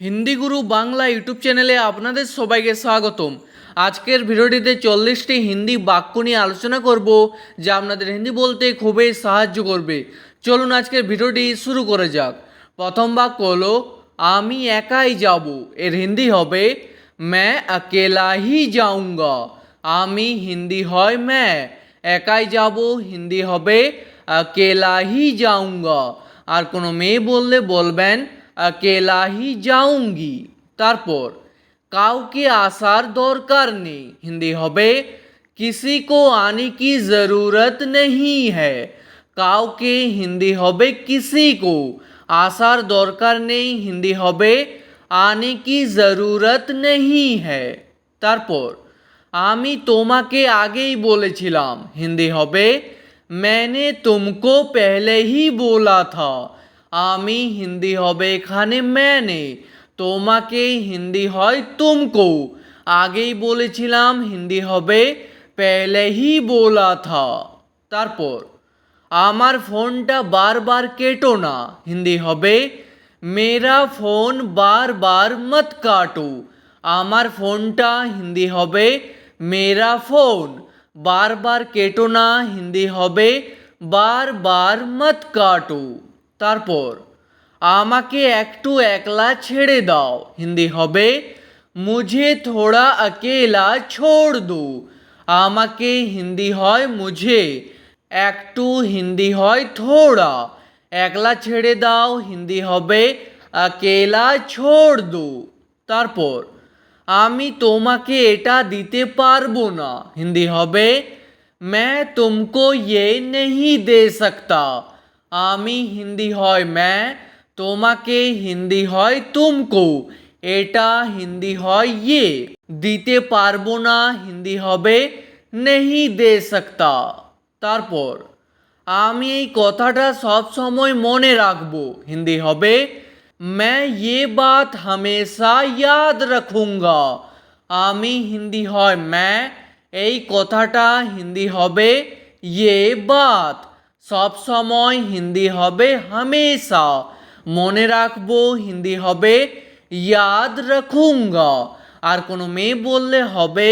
হিন্দি গুরু Bangla YouTube চ্যানেলে আপনাদের সবাইকে স্বাগতম। আজকের ভিডিওটিতে চল্লিশটি হিন্দি বাক্য নিয়ে আলোচনা করব, যা আপনাদের হিন্দি বলতে খুবই সাহায্য করবে। চলুন আজকের ভিডিওটি শুরু করে যাক। প্রথম বাক্য হল, আমি একাই যাব। এর হিন্দি হবে ম্যা আকেলাহি যাউঙ্গা। আমি হিন্দি হয় ম্যা একাই যাব। হিন্দি হবে আকেলাহি যাউঙ্গা। আর কোনো মেয়ে বললে বলবেন अकेला ही जाऊंगी তারপর কাউকে আসার দরকার নেই হিন্দি হবে किसी को आने की ज़रूरत नहीं है কাউকে হিন্দি হবে किसी को আসার দরকার নেই হিন্দি হবে আনে কি জরুরত নেই হ্যায় তারপর আমি তোমাকে আগেই বলেছিলাম হিন্দি হবে मैंने तुमको पहले ही बोला था আমি হিন্দি হবে এখানে ম্যানে তোমাকে হিন্দি হয় তুমকো। আগেই বলেছিলাম হিন্দি হবে পেলেহি বোলা থা। তারপর, আমার ফোনটা বারবার কেটো না। হিন্দি হবে মেরা ফোন বারবার মত কাটো। আমার ফোনটা হিন্দি হবে মেরা ফোন বারবার কেটো না। হিন্দি হবে বারবার মত কাটো। তারপর আমাকে একটু একলা ছেড়ে দাও হিন্দি হবে মুঝে থোড়া अकेला छोड़ दो আমাকে হিন্দি হয় মুঝে একটু হিন্দি হয় থোড়া একলা ছেড়ে দাও হিন্দি হবে अकेला छोड़ दो তারপর আমি তোমাকে এটা দিতে পারবো না হিন্দি হবে मैं तुमको ये नहीं दे सकता আমি হিন্দি হয় मैं তোমাকে হিন্দি হয় তুমকো এটা হিন্দি হয় ইয়ে দিতে পারবো না হিন্দি হবে নেহি দে সকতা তারপর আমি এই কথাটা সব সময় মনে রাখবো হিন্দি হবে मैं ये बात हमेशा याद रखूंगा আমি হিন্দি হয় मैं এই কথাটা হিন্দি হবে ये बात সব সময় হিন্দি হবে হামেশা মনে রাখবো হিন্দি হবে ইয়াদ রাখুঙ্গা আর কোনো মেয়ে বললে হবে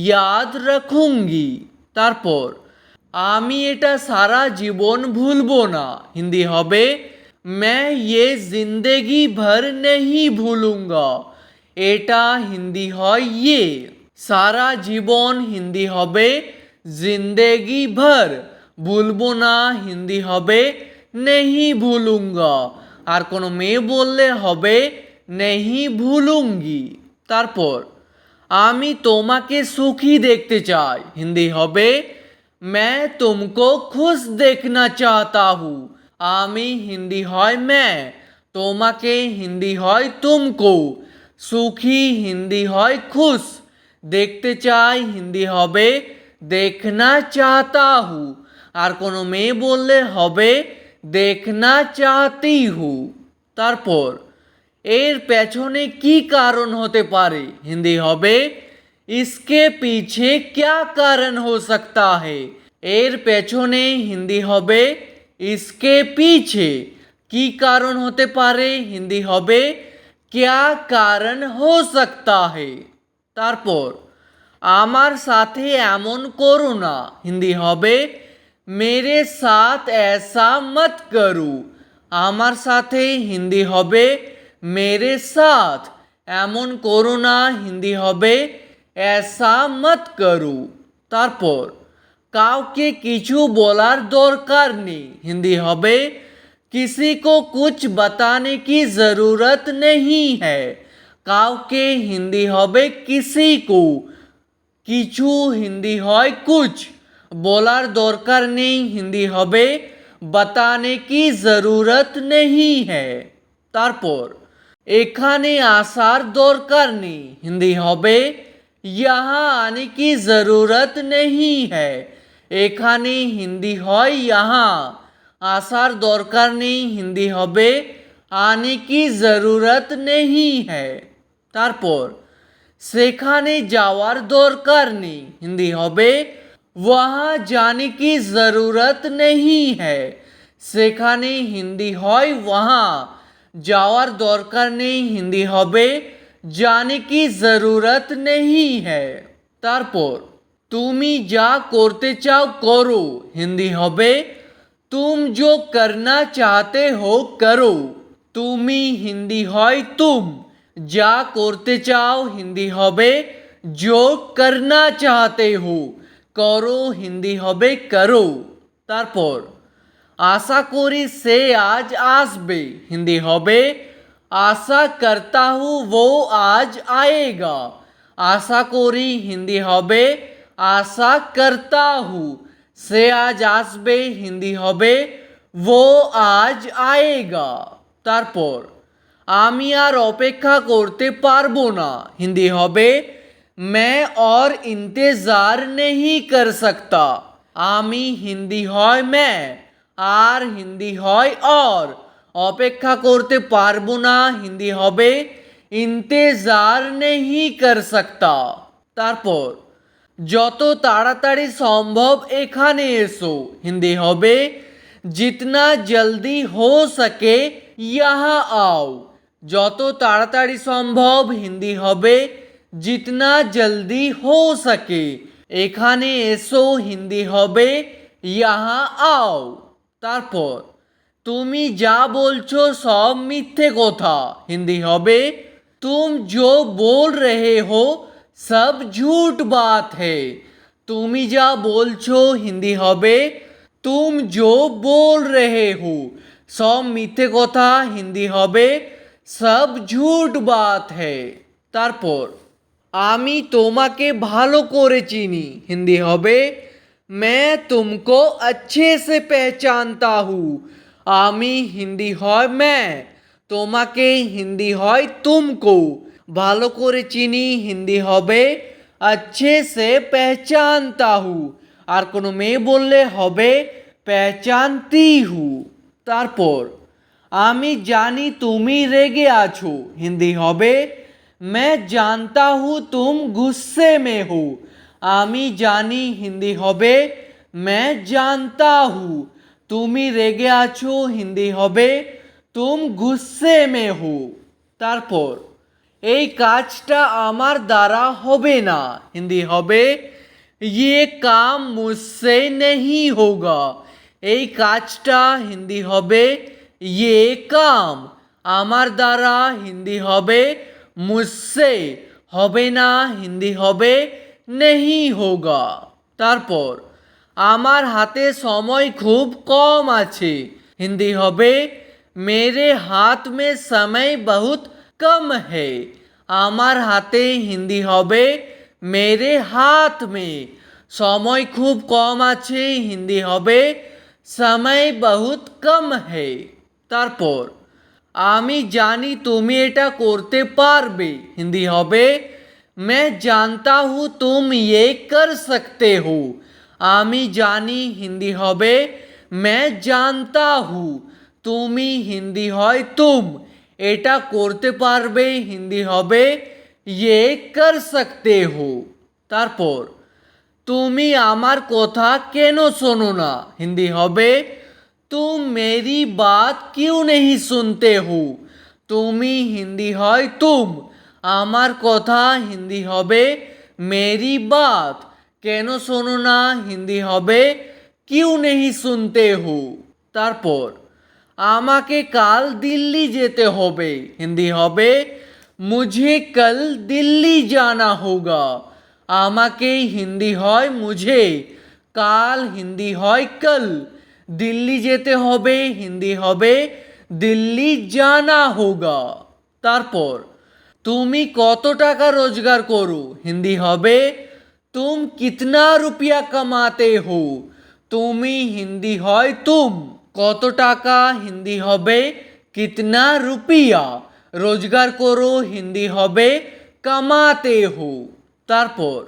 ইয়াদ রাখুঙ্গি তারপর আমি এটা সারা জীবন ভুলবো না হিন্দি হবে मैं ये जिंदगी भर नहीं भूलूंगा এটা হিন্দি হয় ইয়ে সারা জীবন হিন্দি হবে জিন্দেগি ভর ভুলবো না, হিন্দি হবে নেহি ভুলুঙ্গা। আর কোনো মেয়ে বললে হবে নেহি ভুলুঙ্গি। তারপর, আমি তোমাকে সুখী দেখতে চাই। হিন্দি হবে ম্যা তুমকো খুশ দেখনা চাহতা হু। আমি হিন্দি হয় ম্যা তোমাকে হিন্দি হয় তুমকো। সুখী হিন্দি হয় খুশ, দেখতে চাই হিন্দি হবে, দেখনা চাহতা হু। আর কোনো মেয়ে বললে হবে দেখনা চাতি হু। তারপর, এর পেছনে কি কারণ হতে পারে? হিন্দি হবে, ইসকে পিছে ক্যা কারণ হো সকতা হে? এর পেছনে হিন্দি হবে, ইসকে পিছে কি কারণ হতে পারে? হিন্দি হবে, ক্যা কারণ হো সকতা হে? তারপর, আমার সাথে এমন করো না। হিন্দি হবে মেরে সাথ ऐसा मत करो আমার সাথে হিন্দি হবে মেরে সাথ এমন করো না হিন্দি হবে ऐसा मत करो তারপর কাউকে কিছু বলার দরকার নেই হিন্দি হবে किसी को कुछ बताने की ज़रूरत नहीं है কাউকে হিন্দি হবে কিসি কো কিছু হিন্দি হয় কুছ বলার দরকার নেই হিন্দি হবে বাতানে কি জরুরত নেই হ্যায় তারপর এখানে আসার দরকার নেই হিন্দি হবে यहाँ आने की ज़रूरत नहीं है এখানে হিন্দি হয় यहाँ আসার দরকার নেই হিন্দি হবে আনে কি জরুরত নেই হ্যায় তারপর সেখানে যাওয়ার দরকার নেই হিন্দি হবে वहाँ जाने की ज़रूरत नहीं है সেখানে হিন্দি হয় वहाँ যাওয়ার দরকার নেই হিন্দি হবে জানে কি জরুরত নেই হ্যায় তারপর তুমি যা করতে চাও করো হিন্দি হবে তুম जो करना चाहते हो करो তুমি হিন্দি হয় তুম যা করতে চাও হিন্দি হবে जो करना चाहते हो করো হিন্দি হবে করো তারপর আশা করি সে আজ আসবে হিন্দি হবে আশা করতা হু वो আজ আয়েগা আশা করি হিন্দি হবে আশা করতা হু সে আজ আসবে হিন্দি হবে वो আজ আয়েগা তারপর আমি আর অপেক্ষা করতে পারব না হিন্দি হবে मैं और इंतज़ार नहीं कर सकता আমি হিন্দি হয় मैं আর হিন্দি হয় और অপেক্ষা করতে পারবো না হিন্দি হবে ইন্তেজার নেহি কর সকতা তারপর যত তাড়াতাড়ি সম্ভব এখানে এসো হিন্দি হবে জিতনা জলদি হো সকে ইহা আও যত তাড়াতাড়ি সম্ভব হিন্দি হবে জিতনা জলদি হো সকে এখানে এসো হিন্দি হবে ইহা আও তারপর তুমি যা বলছো সব মিথ্যে কথা হিন্দি হবে तुम जो बोल रहे हो सब झूठ बात है তুমি যা বলছো হিন্দি হবে তুম जो बोल रहे हो সব মিথ্যে কথা হিন্দি হবে সব ঝুট বাত है তারপর আমি তোমাকে ভালো করে চিনি হিন্দি হবে मैं तुमको अच्छे से पहचानता हूँ আমি হিন্দি হয় मैं তোমাকে হিন্দি হয় তুমকো ভালো করে চিনি হিন্দি হবে अच्छे से पहचानता हूँ আর কোনো মেয়ে বললে হবে পেহচানতি হু তারপর আমি জানি তুমি রেগে আছো হিন্দি হবে मैं जानता हूँ तुम गुस्से में हो আমি জানি হিন্দি হবে मैं जानता हूँ তুমি রেগে আছো হিন্দি হবে তুম গুসে মে হো তারপর এই কাজটা আমার দ্বারা হবে না হিন্দি হবে ইয়ে কাম মুসসে নেহি হোগা এই কাজটা হিন্দি হবে ইয়ে কাম আমার দ্বারা হিন্দি হবে মুসে হবে না, হিন্দি হবে নেহি হোগা। তারপর, আমার হাতে সময় খুব কম আছে, হিন্দি হবে মেরে হাত মে সময় বহুত কম হে। আমার হাতে হিন্দি হবে মেরে হাত মে সময় খুব কম আছে, হিন্দি হবে সময় বহুত কম হে। তারপর আমি জানি তুমি এটা করতে পারবে হিন্দি হবে मैं जानता हूँ तुम ये कर सकते हो আমি জানি হিন্দি হবে मैं जानता हूँ তুমি হিন্দি হয় তুম এটা করতে পারবে হিন্দি হবে ইয়ে কর সকতে হো তারপর তুমি আমার কথা কেন শোনো না হিন্দি হবে তুম মেরি বাত কিউ নেহি শুনতে হো তুমি হিন্দি হয় তুম আমার কথা হিন্দি হবে। মেরি বাত কেন শোনো না? হিন্দি হবে। কিউ নেহি শুনতে হো তারপর, আমাকে কাল দিল্লি যেতে হবে। হিন্দি হবে। মুঝে কাল দিল্লি জানা হোগা। আমাকে হিন্দি হয় মুঝে। কাল হিন্দি হয় কাল। দিল্লি যেতে হবে, হিন্দি হবে, দিল্লি জানা হোগা। তারপর, তুমি কত টাকা রোজগার করো? হিন্দি হবে, তুম কিতনা রুপিয়া কামাতে হো? তুমি হিন্দি হয় তুম। কত টাকা হিন্দি হবে, কিতনা রুপিয়া? রোজগার করো, হিন্দি হবে, কামাতে হো। তারপর,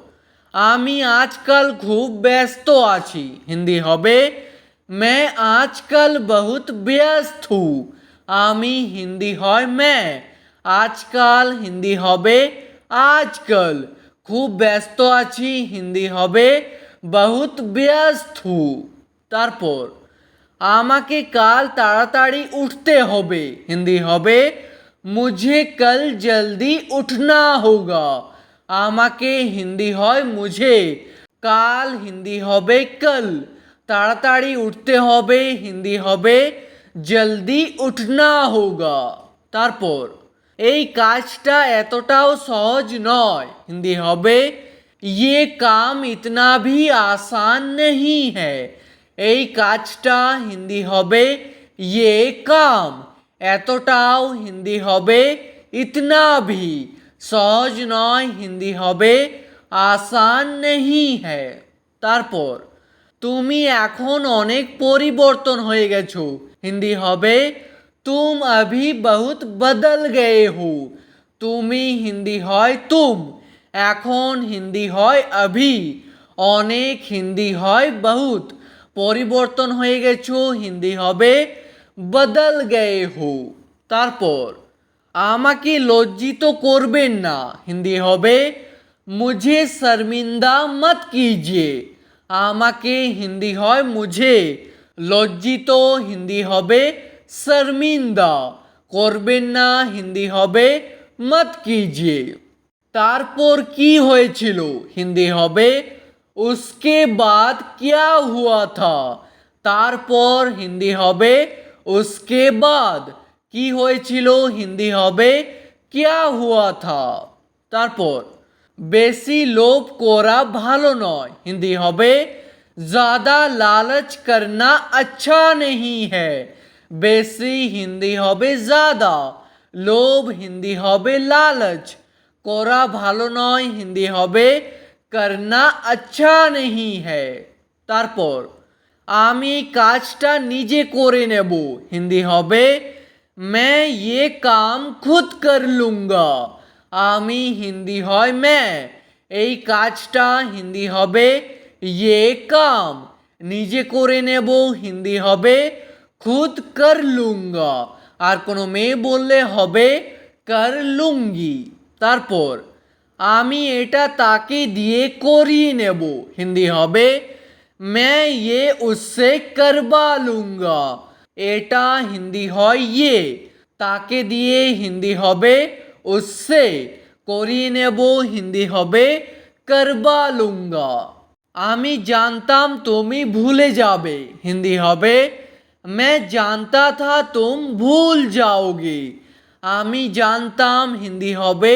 আমি আজকাল খুব ব্যস্ত আছি। হিন্দি হবে मैं आजकल बहुत ব্যস্ত हूँ আমি হিন্দি হয় मैं আজকাল হিন্দি হবে আজকাল খুব ব্যস্ত আছি হিন্দি হবে বহুত ব্যস্ত हूँ তারপর আমাকে কাল তাড়াতাড়ি উঠতে হবে হিন্দি হবে মুঝে কাল জলদি উঠনা হোগা আমাকে হিন্দি হয় মুঝে কাল হিন্দি হবে কাল তাড়াতাড়ি উঠতে হবে হিন্দি হবে জলদি উঠনা হোগা তারপর এই কাজটা এতটাও সহজ নয় হিন্দি হবে ये काम इतना भी आसान नहीं है এই কাজটা হিন্দি হবে ये काम এতটাও হিন্দি হবে ইতনা ভি সহজ নয় হিন্দি হবে আসান নেহি হ্যায় তারপর তুমি এখন অনেক পরিবর্তন হয়ে গেছো। হিন্দি হবে, তুম আভি বহুত বদল গয়ে হু। তুমি হিন্দি হয়, তুম। এখন হিন্দি হয় আভি অনেক হিন্দি হয়, বহুত। পরিবর্তন হয়ে গেছো, হিন্দি হবে, বদল গয়ে হু। তারপর, আমাকে লজ্জিত করবেন না। হিন্দি হবে, মুঝে শর্মিন্দা মত কিজিয়ে। আমাকে হিন্দি হয় মুঝে। লজ্জিত হিন্দি হবে শর্মিন্দা। করবেন না হিন্দি হবে, মত কিজিয়ে। তারপর কি হয়েছিল? হিন্দি হবে, উসকে বাদ কিয়া হুয়া থা? তারপর হিন্দি হবে, উসকে বাদ। কি হয়েছিল? হিন্দি হবে, কিয়া হুয়া থা? তারপর বেশি লোভ করা ভালো নয় হিন্দি হবে ज़्यादा लालच करना अच्छा नहीं है বেশি হিন্দি হবে ज़्यादा লোভ হিন্দি হবে লালচ করা ভালো নয় হিন্দি হবে করনা আচ্ছা নেহি হ্যায় তারপর আমি কাজটা নিজে করে নেব হিন্দি হবে मैं ये काम खुद कर लूँगा আমি হিন্দি হয় मैं এই কাজটা হিন্দি হবে ये काम নিজে করে নেব হিন্দি হবে খুদ কর লুঙ্গা আর কোনো মেয়ে বললে হবে কর লুঙ্গি তারপর আমি এটা তাকে দিয়ে করিয়ে নেব হিন্দি হবে मैं ये उससे करवा लूँगा এটা হিন্দি হয় ইয়ে তাকে দিয়ে হিন্দি হবে উসসে করিয়ে নেব হিন্দি হবে করবা লুঙ্গা আমি জানতাম তুমি ভুলে যাবে হিন্দি হবে मैं जानता था तुम भूल जाओगे আমি জানতাম হিন্দি হবে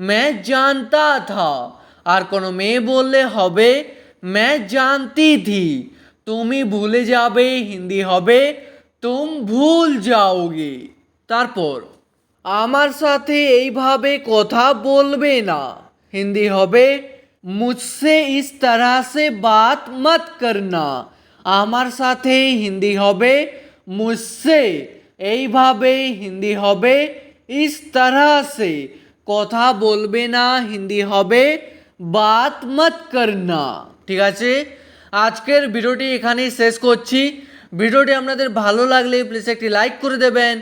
मैं जानता था আর কোনো মেয়ে বললে হবে मैं जानती थी তুমি ভুলে যাবে হিন্দি হবে তুম ভুল যাওগে তারপর আমার সাথে এইভাবে কথা বলবে না। হিন্দি হবে, মুঝসে ইস তরহ সে বাত মত করনা। আমার সাথে হিন্দি হবে, মুঝসে। এইভাবে হিন্দি হবে, ইস তরহ সে। কথা বলবে না, হিন্দি হবে, বাত মত করনা। ঠিক আছে? আজকের ভিডিওটি এখানেই শেষ করছি। ভিডিওটি আপনাদের ভালো লাগলে প্লিজ একটি লাইক করে দেবেন।